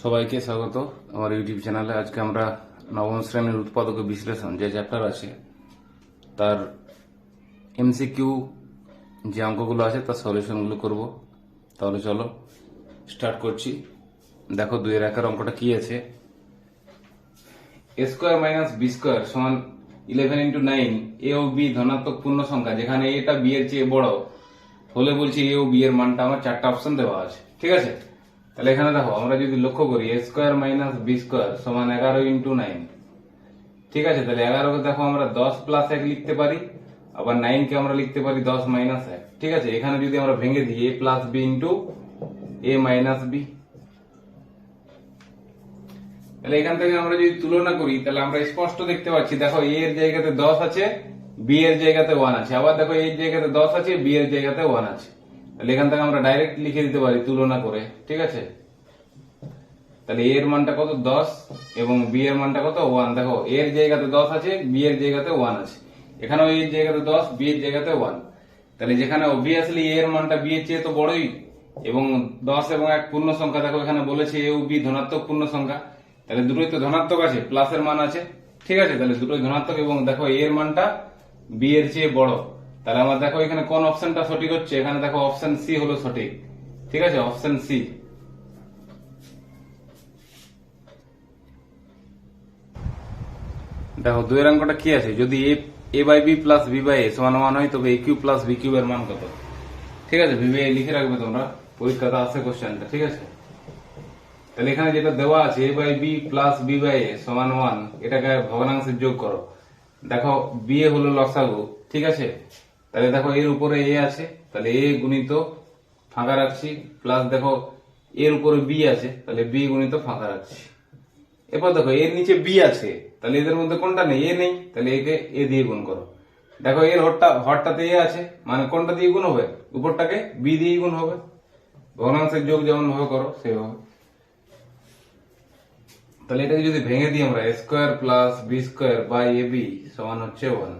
সবাইকে স্বাগত। আমার ইউটিউব চ্যানেলে আজকে আমরা নবম শ্রেণির উৎপাদক বিশ্লেষণ যে চ্যাপ্টার আছে, তার এমসিকিউ যে অঙ্কগুলো আছে, তার সলিউশনগুলো করব। তাহলে চলো স্টার্ট করছি। দেখো দুই একের অঙ্কটা কি আছে? A square minus B square সমান ইলেভেন ইন্টু নাইন এ ও বি ধনাত্মক পূর্ণ সংখ্যা, যেখানে এটা বি এর চেয়ে বড়, হলে বলছি এ ও বি এর মানটা আমার চারটা অপশন দেওয়া আছে, ঠিক আছে? তাহলে এখানে দেখো, আমরা যদি লক্ষ্য করি A square minus B square সমান এগারো ইন্টু নাইন ঠিক আছে, তাহলে এগারোকে দেখো আমরা দশ প্লাস এক লিখতে পারি, আবার নাইন কে আমরা লিখতে পারি দশ মাইনাস এক। ঠিক আছে, এখানে যদি আমরা ভেঙে দিই A plus B into A minus B তাহলে এখান থেকে আমরা যদি তুলনা করি, তাহলে আমরা স্পষ্ট দেখতে পাচ্ছি, দেখো এ এর জায়গাতে দশ আছে বি এর জায়গাতে ওয়ান আছে। আবার দেখো এর জায়গাতে দশ আছে বি এর জায়গাতে ওয়ান আছে। তাহলে এখান থেকে আমরা ডাইরেক্ট লিখে দিতে পারি, তুলনা করে, ঠিক আছে? তাহলে এ এর মানটা কত? দশ, এবং বি এর মানটা কত? ওয়ান দেখো এর জায়গাতে দশ আছে বি এর জায়গাতে ওয়ান আছে। এখানেও এর জায়গাতে দশ বি এর জায়গাতে ওয়ান তাহলে যেখানে অবভিয়াসলি এ এর মানটা বি এর চেয়ে তো বড়ই, এবং দশ এবং এক পূর্ণ সংখ্যা, দেখো এখানে বলেছে এ ও বি ধনাত্মক পূর্ণ সংখ্যা। তাহলে দুটোই তো ধনাত্মক আছে প্লাসের মান আছে, ঠিক আছে? তাহলে দুটোই ধনাত্মক, এবং দেখো এর মানটা বি এর চেয়ে বড়। তাহলে আমার দেখো এখানে কোন অপশনটা সঠিক হচ্ছে? এখানে দেখো অপশন সি হলো সঠিক। ঠিক আছে? অপশন সি দেখো দুই অঙ্কটা কি আছে? যদি A by B plus B by A সমান ওয়ান হয়, তবে A cube plus B cube এর মান কত? ঠিক আছে? বি বাই লিখে রাখবে তোমরা। পরীক্ষাতে আসে কোশ্চেনটা, ঠিক আছে? তাহলে এখানে যেটা দেওয়া আছে A by B plus B by A সমান ওয়ান এটাকে ভগ্নাংশে যোগ করো। দেখো বি এ হলো লসাগু, ঠিক আছে? তাহলে দেখো এর উপরে এ আছে, তাহলে এ গুণিত ফাঁকা রাখছি প্লাস দেখো এর উপরে বি আছে, তাহলে বি গুণিত ফাঁকা রাখছি। এরপর দেখো এর নিচে বি আছে, তাহলে এদের মধ্যে কোনটা নেই? এ নেই, তাহলে একে এ দিয়ে গুণ করো। দেখো এর হরটা, হরটাতে এ আছে মানে কোনটা দিয়ে গুণ হবে? উপরটাকে বি দিয়ে গুণ হবে। ভগ্নাংশের যোগ যেমন ভাবে করো সেভাবে তাহলে এটাকে যদি ভেঙে দিই আমরা square plus B square by A B সমান হচ্ছে ওয়ান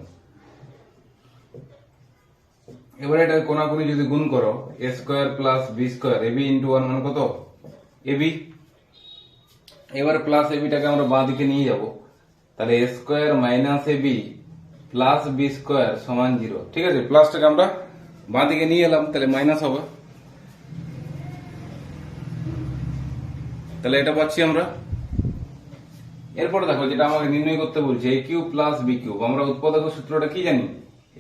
এবারে এটা কোনাকুনি যদি গুণ করো A square plus B square A B into one মানে কত? এ বি এবার প্লাস এ বিটাকে আমরা বাঁ দিকে নিয়ে যাব। তাহলে A square minus A B plus B square সমান জিরো ঠিক আছে? প্লাসটাকে আমরা বাঁ দিকে নিয়ে এলাম, তাহলে মাইনাস হবে। তাহলে এটা পাচ্ছি আমরা। এরপরে দেখো, যেটা আমাকে নির্ণয় করতে বলছে A cube plus B cube আমরা উৎপাদক সূত্রটা কি জানি?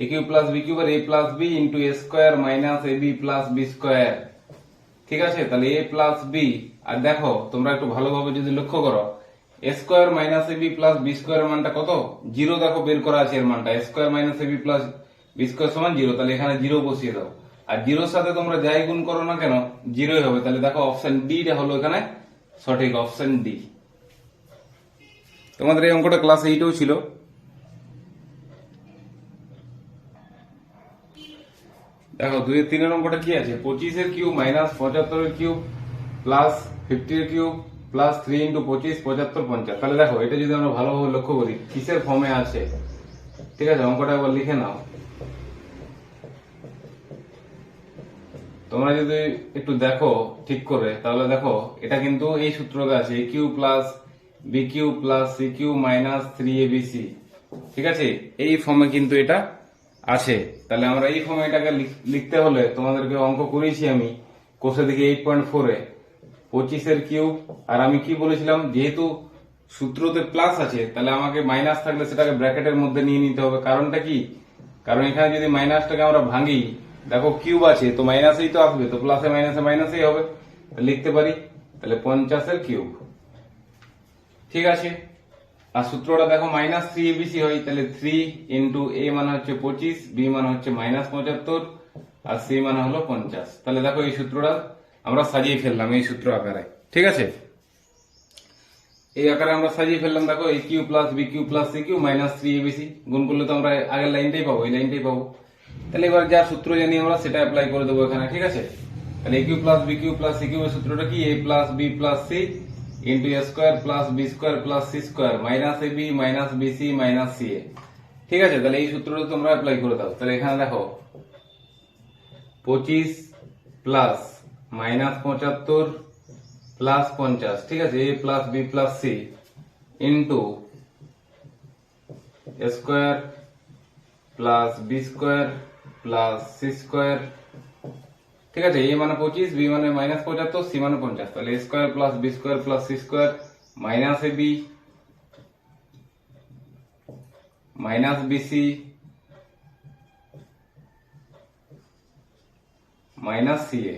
A cube plus B cube A plus B into square minus A B plus B square ঠিক আছে? তাহলে এ প্লাস বি আর দেখো, তোমরা একটু ভালোভাবে যদি লক্ষ্য করো square minus A B plus B square মানটা কত? জিরো দেখো, বের করা আছে এর মানটা। Square minus A B plus B square সমান জিরো তাহলে এখানে জিরো বসিয়ে দাও। আর জিরোর সাথে তোমরা যাই গুণ করো না কেন জিরোই হবে। তাহলে দেখো অপশন ডি টা হলো এখানে সঠিক। অপশন ডি তোমাদের এই অঙ্কটা ক্লাস এইটেও ছিল। দেখো, দুই তিনের অঙ্কটা কি আছে? পঁচিশের কিউব মাইনাস পঁচাত্তরের কিউব প্লাস ফিফটির কিউব প্লাস থ্রি ইন্টু পঁচিশ, পঁচাত্তর, পঞ্চাশ। তাহলে দেখো, এটা যদি আমরা ভালোভাবে লক্ষ্য করি, কিসের ফর্মে আছে? ঠিক আছে, অঙ্কটা একবার লিখে নাও। তোমরা যদি একটু দেখো ঠিক করে, তাহলে দেখো, এটা কিন্তু এই সূত্রটা আছে A cube plus B cube plus C cube minus three A B C ঠিক আছে? এই ফর্মে কিন্তু এটা আছে, তাহলে আমরা এই ফর্মে এটাকে লিখ- লিখতে হলে তোমাদেরকে অঙ্ক করেছি আমি কোষে দেখি এইট পয়েন্ট ফোরে পঁচিশের কিউব, আর আমি কি বলেছিলাম, যেহেতু সূত্রতে প্লাস আছে, তাহলে আমাকে মাইনাস থাকলে সেটাকে ব্র্যাকেটের মধ্যে নিয়ে নিতে হবে। কারণটা কি? কারণ এখানে যদি মাইনাসটাকে আমরা ভাঙি, দেখো কিউব আছে, তো মাইনাসেই তো আসবে, তো প্লাসে মাইনাসে মাইনাসেই হবে। লিখতে পারি, তাহলে পঞ্চাশের কিউব। ঠিক আছে? আর সূত্রটা দেখো মাইনাস থ্রি এবিসি হয়, তাহলে থ্রি ইন্টু এ মানে হচ্ছে পঁচিশ বি মানে হচ্ছে মাইনাস পঁচাত্তর, আর সি মানে হলো পঞ্চাশ। তাহলে দেখো এই সূত্রটা আমরা সাজিয়ে ফেললাম এই সূত্র আকারে, ঠিক আছে? এই আকারে আমরা সাজিয়ে ফেললাম, দেখো A cube plus B cube plus C cube minus three ABC গুণ করলে তো আমরা আগের লাইনটাই পাবো, এই লাইনটাই পাবো। তাহলে এবার যা সূত্র জানি আমরা, সেটা অ্যাপ্লাই করে দেবো এখানে, ঠিক আছে? তাহলে A cube plus B cube plus C cube সূত্রটা কি? A plus B plus C into A square plus B square plus C square minus A B minus B C minus C A ঠিক আছে, তাহলে এই সূত্রটা তোমরা apply করে দাও। তাহলে এখানে দেখো, পঁচিশ প্লাস মাইনাস পঁচাত্তর প্লাস পঞ্চাশ, ঠিক আছে A plus B plus C into square plus B square plus C square ঠিক আছে এ মানে পঁচিশ বি মানে মাইনাস পঁচাত্তর সি মানে পঞ্চাশ। তাহলে A square plus B square plus C square minus A B minus BC minus C A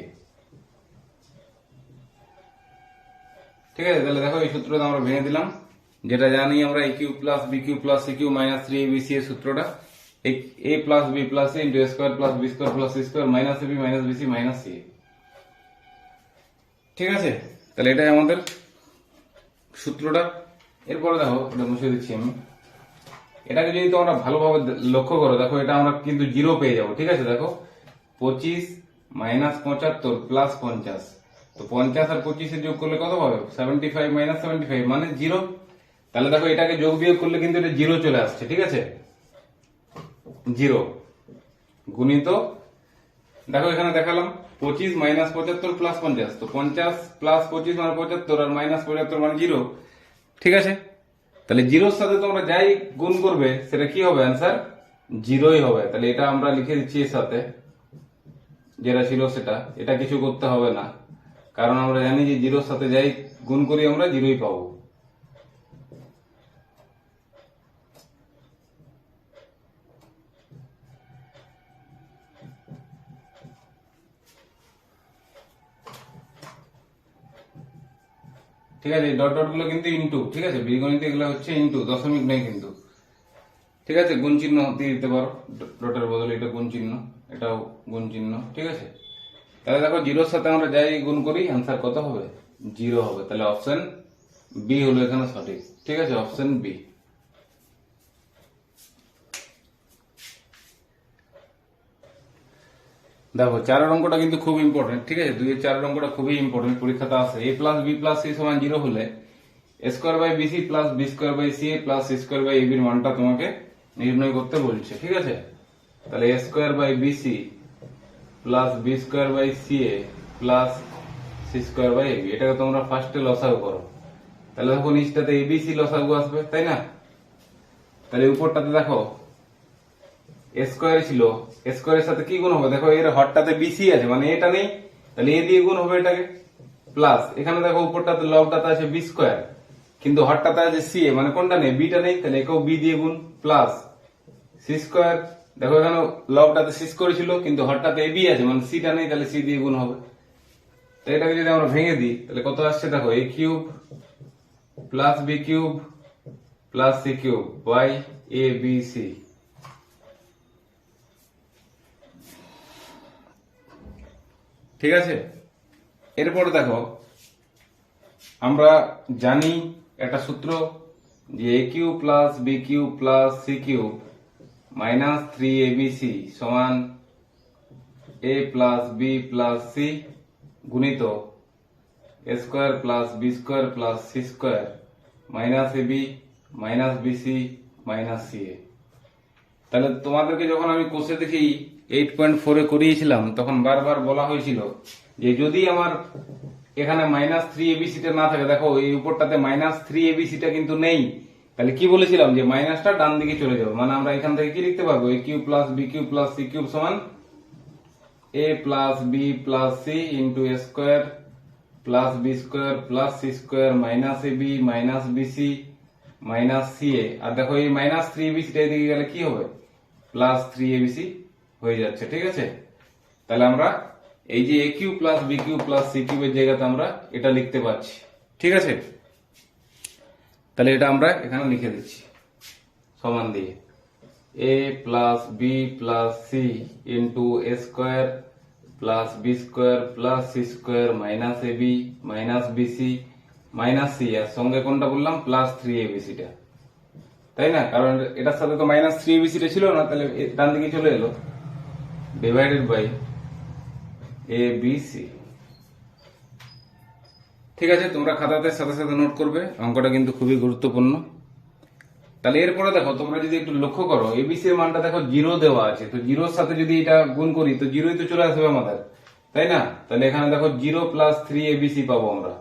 ঠিক আছে, তাহলে দেখো এই সূত্রটা আমরা ভেঙে দিলাম। যেটা জানি আমরা A cube plus B cube plus C cube minus three A B C এর সূত্রটা। Plus B plus C into square plus B square plus C square minus A B minus B C minus C ঠিক আছে? তাহলে এটাই আমাদের সূত্রটা। এরপরে দেখো, এটা মুছে দিচ্ছি আমি। এটাকে যদি তোমরা ভালোভাবে লক্ষ্য করো, দেখো এটা আমরা কিন্তু জিরো পেয়ে যাব। ঠিক আছে? দেখো, পঁচিশ মাইনাস পঁচাত্তর প্লাস পঞ্চাশ। তো পঞ্চাশ আর পঁচিশে যোগ করলে কত হবে seventy five minus seventy five মানে জিরো। তাহলে দেখো, এটাকে যোগ বিয়োগ করলে কিন্তু এটা জিরো চলে আসছে। ঠিক আছে? জিরো। গুণিত, দেখো এখানে দেখালাম, পঁচিশ মাইনাস পঁচাত্তর প্লাস পঞ্চাশ। তো পঞ্চাশ প্লাস পঁচিশ মানে পঁচাত্তর আর মাইনাস পঁচাত্তর মানে জিরো। ঠিক আছে? তাহলে জিরোর সাথে তোমরা যাই গুণ করবে, সেটা কি হবে অ্যান্সার জিরোই হবে। তাহলে এটা আমরা লিখে দিচ্ছি এর সাথে। যেটা ছিল সেটা। এটা কিছু করতে হবে না। কারণ আমরা জানি যে জিরোর সাথে যাই গুণ করি আমরা, জিরোই পাবো। ঠিক আছে ডট ডটগুলো কিন্তু ইন্টু ঠিক আছে? বীজগণিত এগুলো হচ্ছে ইন্টু দশমিক নেই কিন্তু। ঠিক আছে? গুণ চিহ্ন দিয়ে দিতে পারো। ডটের বদলে এটা গুণ চিহ্ন, এটাও গুণ চিহ্ন, ঠিক আছে? তাহলে দেখো জিরোর সাথে আমরা যাই গুণ করি অ্যান্সার কত হবে? জিরো হবে। তাহলে অপশন বি হলো এখানে সঠিক। ঠিক আছে? অপশন বি দেখো চারের অঙ্কটা কিন্তু খুব ইম্পর্টেন্ট ঠিক আছে? দুই চারের অঙ্কটা খুবই ইম্পর্টেন্ট পরীক্ষাতে আসে A plus B plus C সমান জিরো হলে square by BC plus B square by C A plus C square by এবির মানটা তোমাকে নির্ণয় করতে বলছে, ঠিক আছে? তাহলে A square by BC plus B square by C A plus C square by AB এটাকে তোমরা ফার্স্টে লসাগু করো। তাহলে দেখো, নিচটাতে এবিসি লসাগু আসবে, তাই না? তাহলে উপরটাতে দেখো স্কোয়ার ছিল স্কোয়ারের সাথে কি গুণ হবে? দেখো, এর হরটাতে বিসি আছে মানে এটা নেই। তাহলে এ দিয়ে গুণ হবে এটাকে। প্লাস এখানে দেখো, উপরটাতে লবটাতে আছে বি স্কোয়ার কিন্তু হরটাতে আছে সি এ মানে কোনটা নেই? বিটা নেই, তাহলে একেও বি দিয়ে গুণ প্লাস সি স্কোয়ার দেখো এখানে লবটাতে সি স্কোয়ার ছিল, কিন্তু হরটাতে এ বি আছে মানে সিটা নেই, তাহলে সি দিয়ে গুণ হবে। তো এটাকে যদি আমরা ভেঙে দিই, তাহলে কত আসছে? দেখো A cube plus B cube plus C cube by A B C ঠিক আছে? এরপরে দেখো, আমরা জানি একটা সূত্র যে A cube plus B cube plus C cube minus three A B C সমান A plus B plus C গুণিত A square plus B square plus C square minus A B minus B C minus C A তাহলে তোমাদেরকে যখন আমি কোষে দেখি eight point ফোরে করিয়েছিলাম, তখন বারবার বলা হয়েছিল যে যদি আমার এখানে মাইনাস থ্রি এবিসিটা না থাকে, দেখো এই উপরটাতে মাইনাস থ্রি এবিসিটা কিন্তু নেই, তাহলে কি বলেছিলাম যে মাইনাসটা ডান দিকে চলে যাবে মানে আমরা এখান থেকে কি লিখতে পারব? A cube plus B cube plus C cube সমান A plus B plus C into A square plus B square plus C square minus A B minus B C minus C A আর দেখো এই minus three এবিসিটা এদিকে গেলে কি হবে? Plus three ABC হয়ে যাচ্ছে, ঠিক আছে? তাহলে আমরা এই যে A cube plus B cube plus C কিউবের জায়গাতে আমরা এটা লিখতে পারছি, ঠিক আছে? তাহলে এটা আমরা এখানে লিখে দিচ্ছি, সমান দিয়ে। A plus B plus C into A square plus B square plus C square minus A B minus B C minus C আর সঙ্গে কোনটা বললাম? প্লাস থ্রি এ বি সিটা তাই না? কারণ এটার সাথে তো মাইনাস থ্রি এ বি সিটা ছিল না, তাহলে ডান দিকে চলে এলো। এ বি সি ঠিক আছে, তোমরা খাতাতে সাথে সাথে নোট করবে, অঙ্কটা কিন্তু খুবই গুরুত্বপূর্ণ। তাহলে এরপরে দেখো, তোমরা যদি একটু লক্ষ্য করো এবিসি এর মানটা দেখো জিরো দেওয়া আছে। তো জিরোর সাথে যদি এটা গুণ করি, তো জিরোই তো চলে আসবে আমাদের। তাই না? তাহলে এখানে দেখো জিরো প্লাস থ্রি এবিসি পাবো আমরা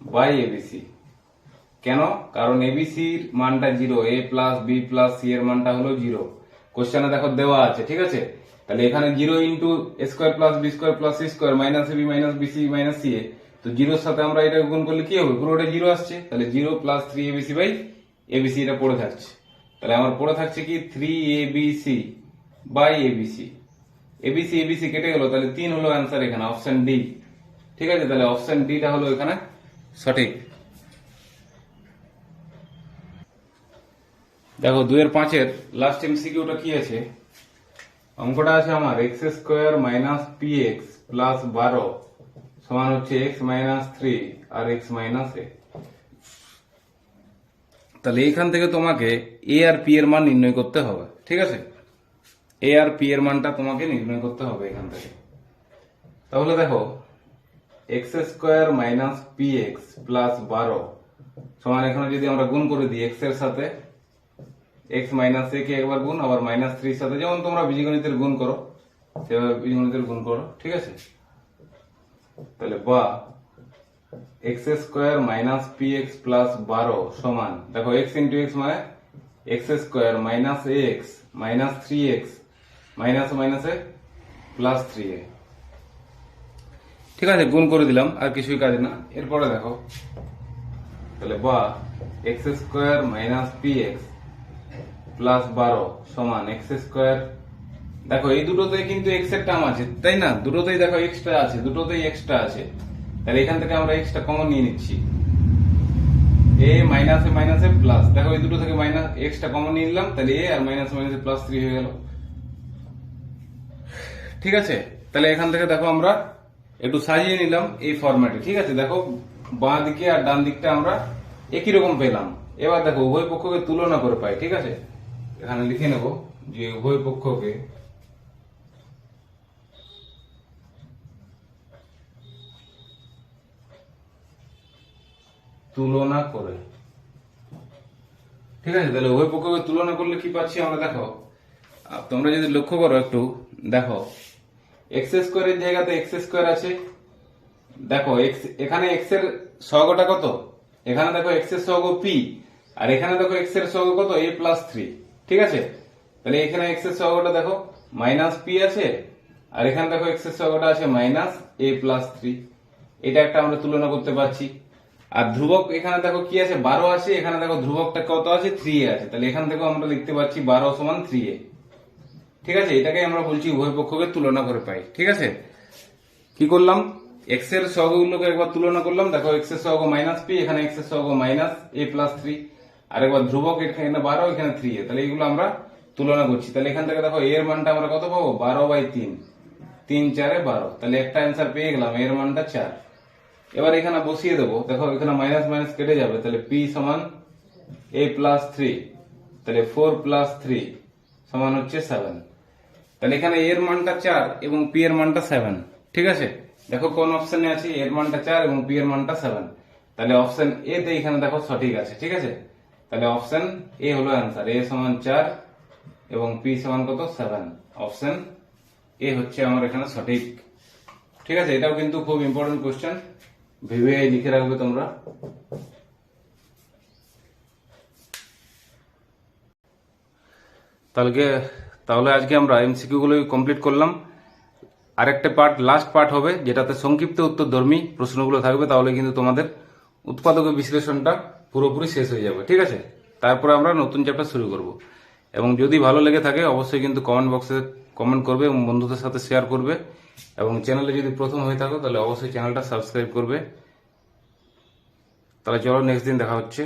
বাই এবিসি কেন? কারণ এবিসির মানটা zero A plus B plus C এর মানটা হলো জিরো কোশ্চেনে দেখো দেওয়া আছে, ঠিক আছে? তাহলে এখানে zero into square plus B square plus C square minus B minus B C minus C A তো জিরোর সাথে আমরা এটা গুণ করলে কি হবে? পুরোটা জিরো আসছে। তাহলে zero plus three ABC by A ABC এটা পড়ে থাকছে। তাহলে আমার পড়ে থাকছে কি? Three A B C by ABC ABC ABC কেটে গেল, তাহলে তিন হলো অ্যান্সার এখানে অপশন ডি ঠিক আছে? তাহলে অপশন ডিটা হলো এখানে সঠিক। দেখো, দুইয়ের পাঁচের লাস্ট এমসিকিউটা কি আছে? অঙ্কটা আছে আমার X square minus P X plus বারো সমান হচ্ছে এক্স মাইনাস থ্রি আর এক্স মাইনাস এ তাহলে এখান থেকে তোমাকে এ আর পি এর মান নির্ণয় করতে হবে, ঠিক আছে? এ আর পি এর মানটা তোমাকে নির্ণয় করতে হবে এখান থেকে। তাহলে দেখো X square minus P X plus বারো সমান এখানে যদি আমরা গুণ করে দিই এক্সের সাথে এক্স মাইনাস এ কে একবার গুণ, আবার মাইনাস থ্রির সাথে, যেমন তোমরা বীজগণিতের গুণ করো, সেভাবে বীজগণিতের গুণ করো, ঠিক আছে? তাহলে বা X square minus P X plus বারো সমান, দেখো এক্স ইন্টু এক্স মানে X square minus A X minus three X minus মাইনাসে প্লাস থ্রি এ ঠিক আছে, গুণ করে দিলাম, আর কিছুই কাজ না। এরপরে দেখো, তাহলে বা X square minus P X plus বারো সমান এক্স স্কোয়ার দেখো, এই দুটোতে কিন্তু এক্সের টার্ম আছে, তাই না? দুটোতেই দেখো এক্সট্রা আছে, দুটোতেই এক্সট্রা আছে। তাহলে এখান থেকে আমরা এক্সট্রা কমন নিয়ে নিচ্ছি। এ মাইনাসে মাইনাসে প্লাস দেখো, এই দুটো থেকে মাইনাস এক্সট্রা কমন নিয়ে নিলাম, তাহলে এ আর মাইনাস মাইনাসে প্লাস থ্রি হয়ে গেল। ঠিক আছে? তাহলে এখান থেকে দেখো আমরা একটু সাজিয়ে নিলাম এই ফরম্যাটে ঠিক আছে? দেখো, বাঁ দিকে আর ডান দিকটা আমরা একই রকম পেলাম। এবার দেখো, উভয় পক্ষকে তুলনা করে পাই, ঠিক আছে? এখানে লিখে নেব যে উভয় পক্ষকে তুলনা করে। ঠিক আছে, তাহলে উভয় পক্ষকে তুলনা করলে কি পাচ্ছি আমরা? দেখো তোমরা যদি লক্ষ্য করো একটু, দেখো এক্স স্কোয়ারের জায়গাতে এক্স স্কোয়ার আছে। দেখো এক্স এখানে এক্সের সহগটা কত? এখানে দেখো এক্সের সহগ পি আর এখানে দেখো এক্সের সহগ কত? এ প্লাস থ্রি ঠিক আছে? তাহলে এখানে এক্সের সহগটা দেখো মাইনাস পি আছে, আর এখানে দেখো এক্সের সহগটা আছে মাইনাস এ প্লাস থ্রি এটা একটা আমরা তুলনা করতে পারছি। আর ধ্রুবক এখানে দেখো কি আছে? বারো আছে, এখানে দেখো ধ্রুবকটা কত আছে? থ্রি আছে। তাহলে এখান থেকেও আমরা লিখতে পারছি বারো সমান থ্রি এ। ঠিক আছে? এটাকে আমরা বলছি উভয় পক্ষকে তুলনা করে পাই। ঠিক আছে? কি করলাম? এক্সের সহগগুলোকে একবার তুলনা করলাম। দেখো এক্সের সহগ মাইনাস পি এখানে এক্সের সহগ মাইনাস এ প্লাস থ্রি আর একবার ধ্রুবক এখানে বারো, এখানে থ্রি এ। তাহলে এগুলো আমরা তুলনা করছি। তাহলে এখান থেকে দেখো, এর মানটা আমরা কত পাবো? বারো বাই তিন। তিন, চারে বারো। তাহলে একটা অ্যান্সার পেয়ে গেলাম, এর মানটা চার। এবার এখানে বসিয়ে দেবো। দেখো, এখানে মাইনাস মাইনাস কেটে যাবে। তাহলে পি সমান এ প্লাস থ্রি তাহলে ফোর প্লাস থ্রি সমান হচ্ছে সেভেন তাহলে এখানে এর মানটা চার এবং পি এর মানটা সেভেন ঠিক আছে? দেখো কোন অপশনে আছে, এর মানটা চার এবং পি এর মানটা সেভেন তাহলে অপশন এ তে এখানে দেখো সঠিক আছে। ঠিক আছে? তাহলে অপশন এ হলো অ্যান্সার, এ সমান চার এবং পি সমান কত? সেভেন। অপশন এ হচ্ছে আমার এখানে সঠিক। ঠিক আছে, এটাও কিন্তু খুব ইম্পর্টেন্ট কোশ্চেন ভেবে লিখে রাখবে তোমরা। তাহলে তাহলে আজকে আমরা এমসিকিউ গুলো কমপ্লিট করলাম। আরেকটা পার্ট লাস্ট পার্ট হবে, যেটাতে সংক্ষিপ্ত উত্তর ধর্মী প্রশ্নগুলো থাকবে। তাহলে কিন্তু তোমাদের উৎপাদক বিশ্লেষণটা পুরোপুরি শেষ হয়ে যাবে, ঠিক আছে? তারপরে আমরা নতুন চ্যাপ্টার শুরু করব। এবং যদি ভালো লেগে থাকে, অবশ্যই কিন্তু কমেন্ট বক্সে কমেন্ট করবে এবং বন্ধুদের সাথে শেয়ার করবে। এবং চ্যানেলে যদি প্রথম হয়ে থাকো, তাহলে অবশ্যই চ্যানেলটা সাবস্ক্রাইব করবে। তাহলে চলো নেক্সট দিন দেখা হচ্ছে।